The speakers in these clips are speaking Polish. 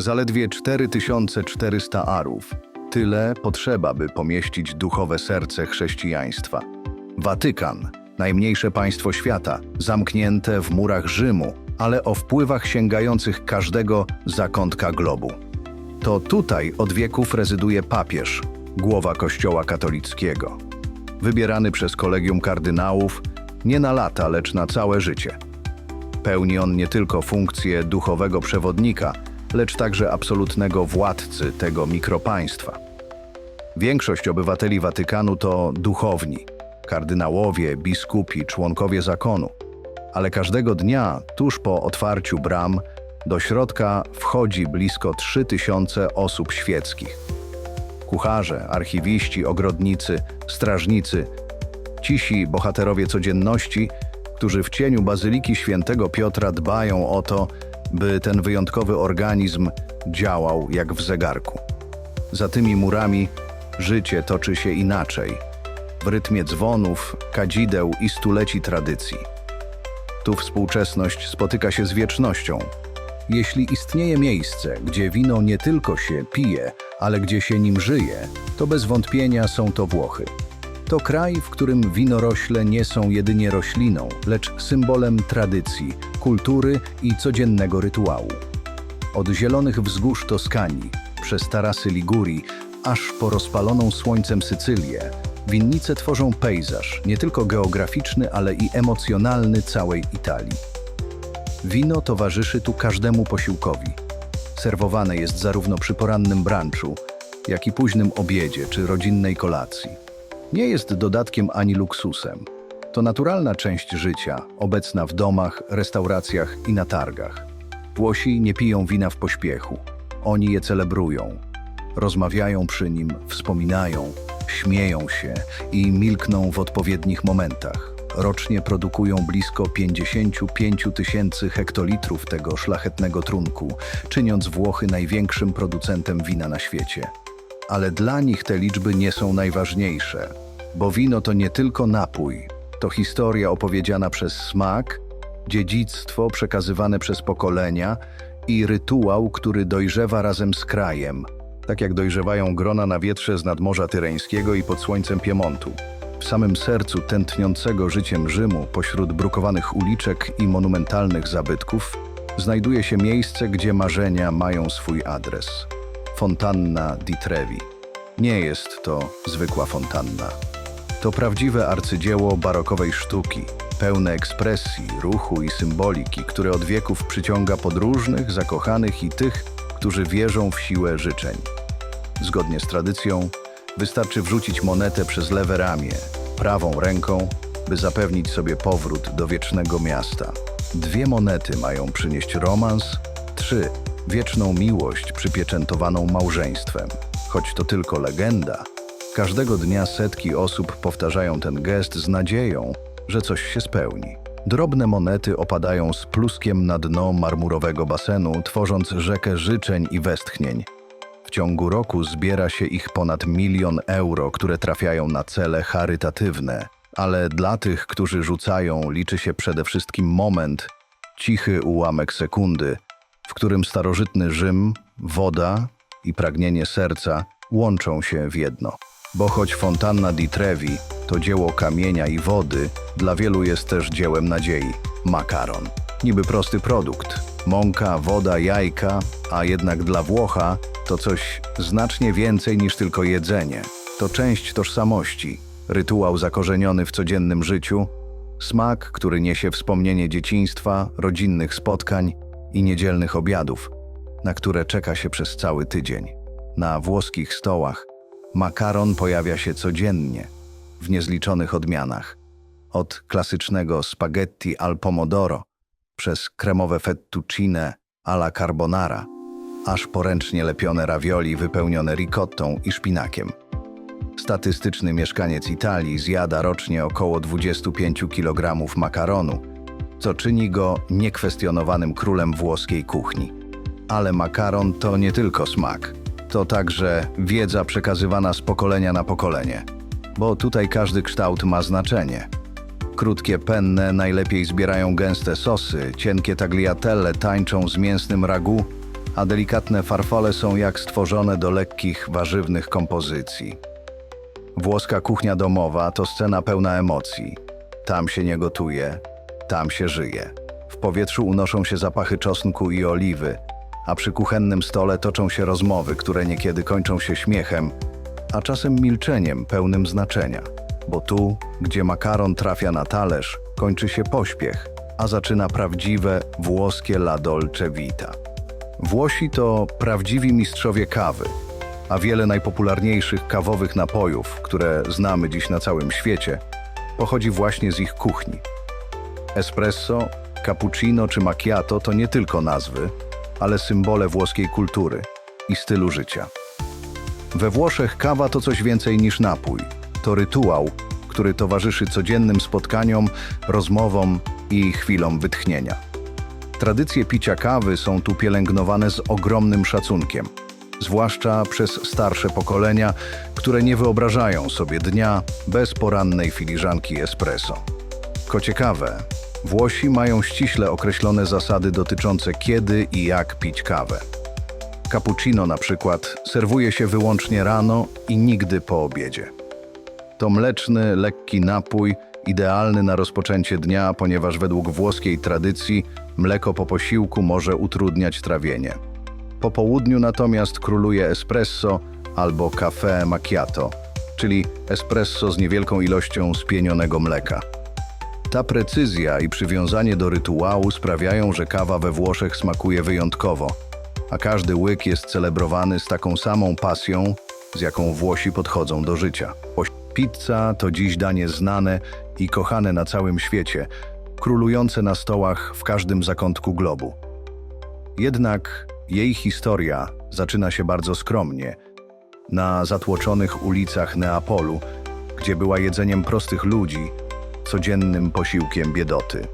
Zaledwie 4400 arów. Tyle potrzeba, by pomieścić duchowe serce chrześcijaństwa. Watykan, najmniejsze państwo świata, zamknięte w murach Rzymu, ale o wpływach sięgających każdego zakątka globu. To tutaj od wieków rezyduje papież, głowa Kościoła katolickiego. Wybierany przez kolegium kardynałów nie na lata, lecz na całe życie. Pełni on nie tylko funkcję duchowego przewodnika, lecz także absolutnego władcy tego mikropaństwa. Większość obywateli Watykanu to duchowni, kardynałowie, biskupi, członkowie zakonu. Ale każdego dnia, tuż po otwarciu bram, do środka wchodzi blisko 3000 osób świeckich. Kucharze, archiwiści, ogrodnicy, strażnicy, cisi bohaterowie codzienności, którzy w cieniu Bazyliki Świętego Piotra dbają o to, by ten wyjątkowy organizm działał jak w zegarku. Za tymi murami życie toczy się inaczej, w rytmie dzwonów, kadzideł i stuleci tradycji. Tu współczesność spotyka się z wiecznością. Jeśli istnieje miejsce, gdzie wino nie tylko się pije, ale gdzie się nim żyje, to bez wątpienia są to Włochy. To kraj, w którym winorośle nie są jedynie rośliną, lecz symbolem tradycji, kultury i codziennego rytuału. Od zielonych wzgórz Toskanii, przez tarasy Ligurii, aż po rozpaloną słońcem Sycylię, winnice tworzą pejzaż, nie tylko geograficzny, ale i emocjonalny całej Italii. Wino towarzyszy tu każdemu posiłkowi. Serwowane jest zarówno przy porannym brunchu, jak i późnym obiedzie czy rodzinnej kolacji. Nie jest dodatkiem ani luksusem. To naturalna część życia, obecna w domach, restauracjach i na targach. Włosi nie piją wina w pośpiechu. Oni je celebrują. Rozmawiają przy nim, wspominają, śmieją się i milkną w odpowiednich momentach. Rocznie produkują blisko 55 tysięcy hektolitrów tego szlachetnego trunku, czyniąc Włochy największym producentem wina na świecie. Ale dla nich te liczby nie są najważniejsze, bo wino to nie tylko napój, to historia opowiedziana przez smak, dziedzictwo przekazywane przez pokolenia i rytuał, który dojrzewa razem z krajem, tak jak dojrzewają grona na wietrze z nadmorza tyreńskiego i pod słońcem Piemontu. W samym sercu tętniącego życiem Rzymu, pośród brukowanych uliczek i monumentalnych zabytków, znajduje się miejsce, gdzie marzenia mają swój adres. Fontanna di Trevi. Nie jest to zwykła fontanna. To prawdziwe arcydzieło barokowej sztuki, pełne ekspresji, ruchu i symboliki, które od wieków przyciąga podróżnych, zakochanych i tych, którzy wierzą w siłę życzeń. Zgodnie z tradycją, wystarczy wrzucić monetę przez lewe ramię, prawą ręką, by zapewnić sobie powrót do wiecznego miasta. Dwie monety mają przynieść romans, trzy wieczną miłość przypieczętowaną małżeństwem. Choć to tylko legenda, każdego dnia setki osób powtarzają ten gest z nadzieją, że coś się spełni. Drobne monety opadają z pluskiem na dno marmurowego basenu, tworząc rzekę życzeń i westchnień. W ciągu roku zbiera się ich ponad milion euro, które trafiają na cele charytatywne. Ale dla tych, którzy rzucają, liczy się przede wszystkim moment, cichy ułamek sekundy, w którym starożytny Rzym, woda i pragnienie serca łączą się w jedno. Bo choć fontanna di Trevi to dzieło kamienia i wody, dla wielu jest też dziełem nadziei makaron. Niby prosty produkt mąka, woda, jajka, a jednak dla Włocha to coś znacznie więcej niż tylko jedzenie. To część tożsamości, rytuał zakorzeniony w codziennym życiu, smak, który niesie wspomnienie dzieciństwa, rodzinnych spotkań i niedzielnych obiadów, na które czeka się przez cały tydzień. Na włoskich stołach makaron pojawia się codziennie, w niezliczonych odmianach. Od klasycznego spaghetti al pomodoro, przez kremowe fettuccine alla carbonara, aż po ręcznie lepione ravioli wypełnione ricottą i szpinakiem. Statystyczny mieszkaniec Italii zjada rocznie około 25 kg makaronu, co czyni go niekwestionowanym królem włoskiej kuchni. Ale makaron to nie tylko smak, to także wiedza przekazywana z pokolenia na pokolenie, bo tutaj każdy kształt ma znaczenie. Krótkie penne najlepiej zbierają gęste sosy, cienkie tagliatelle tańczą z mięsnym ragu, a delikatne farfole są jak stworzone do lekkich, warzywnych kompozycji. Włoska kuchnia domowa to scena pełna emocji. Tam się nie gotuje, tam się żyje. W powietrzu unoszą się zapachy czosnku i oliwy, a przy kuchennym stole toczą się rozmowy, które niekiedy kończą się śmiechem, a czasem milczeniem pełnym znaczenia. Bo tu, gdzie makaron trafia na talerz, kończy się pośpiech, a zaczyna prawdziwe włoskie la dolce vita. Włosi to prawdziwi mistrzowie kawy, a wiele najpopularniejszych kawowych napojów, które znamy dziś na całym świecie, pochodzi właśnie z ich kuchni. Espresso, cappuccino czy macchiato to nie tylko nazwy, ale symbole włoskiej kultury i stylu życia. We Włoszech kawa to coś więcej niż napój. To rytuał, który towarzyszy codziennym spotkaniom, rozmowom i chwilom wytchnienia. Tradycje picia kawy są tu pielęgnowane z ogromnym szacunkiem, zwłaszcza przez starsze pokolenia, które nie wyobrażają sobie dnia bez porannej filiżanki espresso. Co ciekawe, Włosi mają ściśle określone zasady dotyczące kiedy i jak pić kawę. Cappuccino na przykład serwuje się wyłącznie rano i nigdy po obiedzie. To mleczny, lekki napój, idealny na rozpoczęcie dnia, ponieważ według włoskiej tradycji mleko po posiłku może utrudniać trawienie. Po południu natomiast króluje espresso albo café macchiato, czyli espresso z niewielką ilością spienionego mleka. Ta precyzja i przywiązanie do rytuału sprawiają, że kawa we Włoszech smakuje wyjątkowo, a każdy łyk jest celebrowany z taką samą pasją, z jaką Włosi podchodzą do życia. Pizza to dziś danie znane i kochane na całym świecie, królujące na stołach w każdym zakątku globu. Jednak jej historia zaczyna się bardzo skromnie, na zatłoczonych ulicach Neapolu, gdzie była jedzeniem prostych ludzi, codziennym posiłkiem biedoty.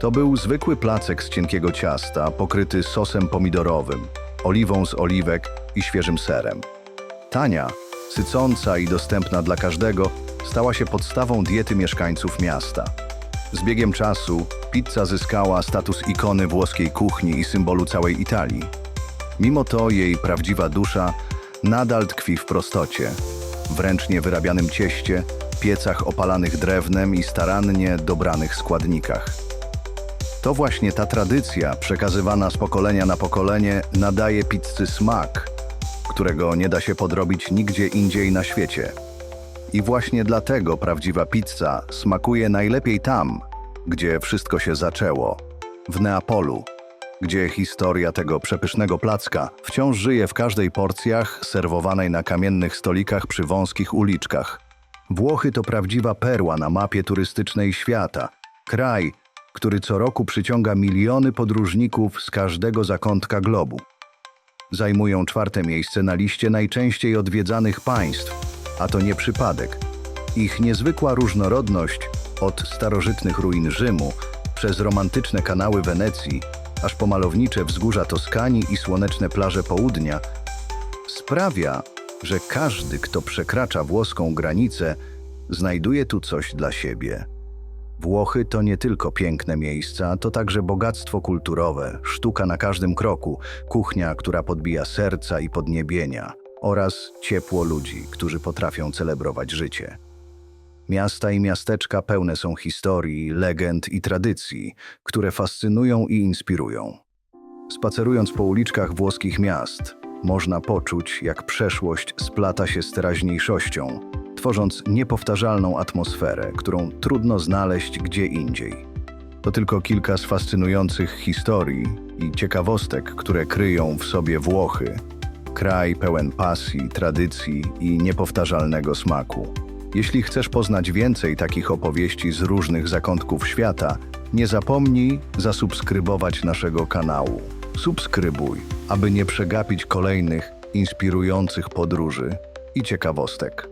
To był zwykły placek z cienkiego ciasta, pokryty sosem pomidorowym, oliwą z oliwek i świeżym serem. Tania, sycąca i dostępna dla każdego, stała się podstawą diety mieszkańców miasta. Z biegiem czasu pizza zyskała status ikony włoskiej kuchni i symbolu całej Italii. Mimo to jej prawdziwa dusza nadal tkwi w prostocie, w ręcznie wyrabianym cieście, piecach opalanych drewnem i starannie dobranych składnikach. To właśnie ta tradycja, przekazywana z pokolenia na pokolenie, nadaje pizzy smak, którego nie da się podrobić nigdzie indziej na świecie. I właśnie dlatego prawdziwa pizza smakuje najlepiej tam, gdzie wszystko się zaczęło w Neapolu, gdzie historia tego przepysznego placka wciąż żyje w każdej porcjach serwowanej na kamiennych stolikach przy wąskich uliczkach. Włochy to prawdziwa perła na mapie turystycznej świata. Kraj, który co roku przyciąga miliony podróżników z każdego zakątka globu. Zajmują czwarte miejsce na liście najczęściej odwiedzanych państw, a to nie przypadek. Ich niezwykła różnorodność od starożytnych ruin Rzymu, przez romantyczne kanały Wenecji, aż po malownicze wzgórza Toskanii i słoneczne plaże południa, sprawia, że każdy, kto przekracza włoską granicę, znajduje tu coś dla siebie. Włochy to nie tylko piękne miejsca, to także bogactwo kulturowe, sztuka na każdym kroku, kuchnia, która podbija serca i podniebienia, oraz ciepło ludzi, którzy potrafią celebrować życie. Miasta i miasteczka pełne są historii, legend i tradycji, które fascynują i inspirują. Spacerując po uliczkach włoskich miast, można poczuć, jak przeszłość splata się z teraźniejszością, tworząc niepowtarzalną atmosferę, którą trudno znaleźć gdzie indziej. To tylko kilka z fascynujących historii i ciekawostek, które kryją w sobie Włochy. Kraj pełen pasji, tradycji i niepowtarzalnego smaku. Jeśli chcesz poznać więcej takich opowieści z różnych zakątków świata, nie zapomnij zasubskrybować naszego kanału. Subskrybuj, aby nie przegapić kolejnych inspirujących podróży i ciekawostek.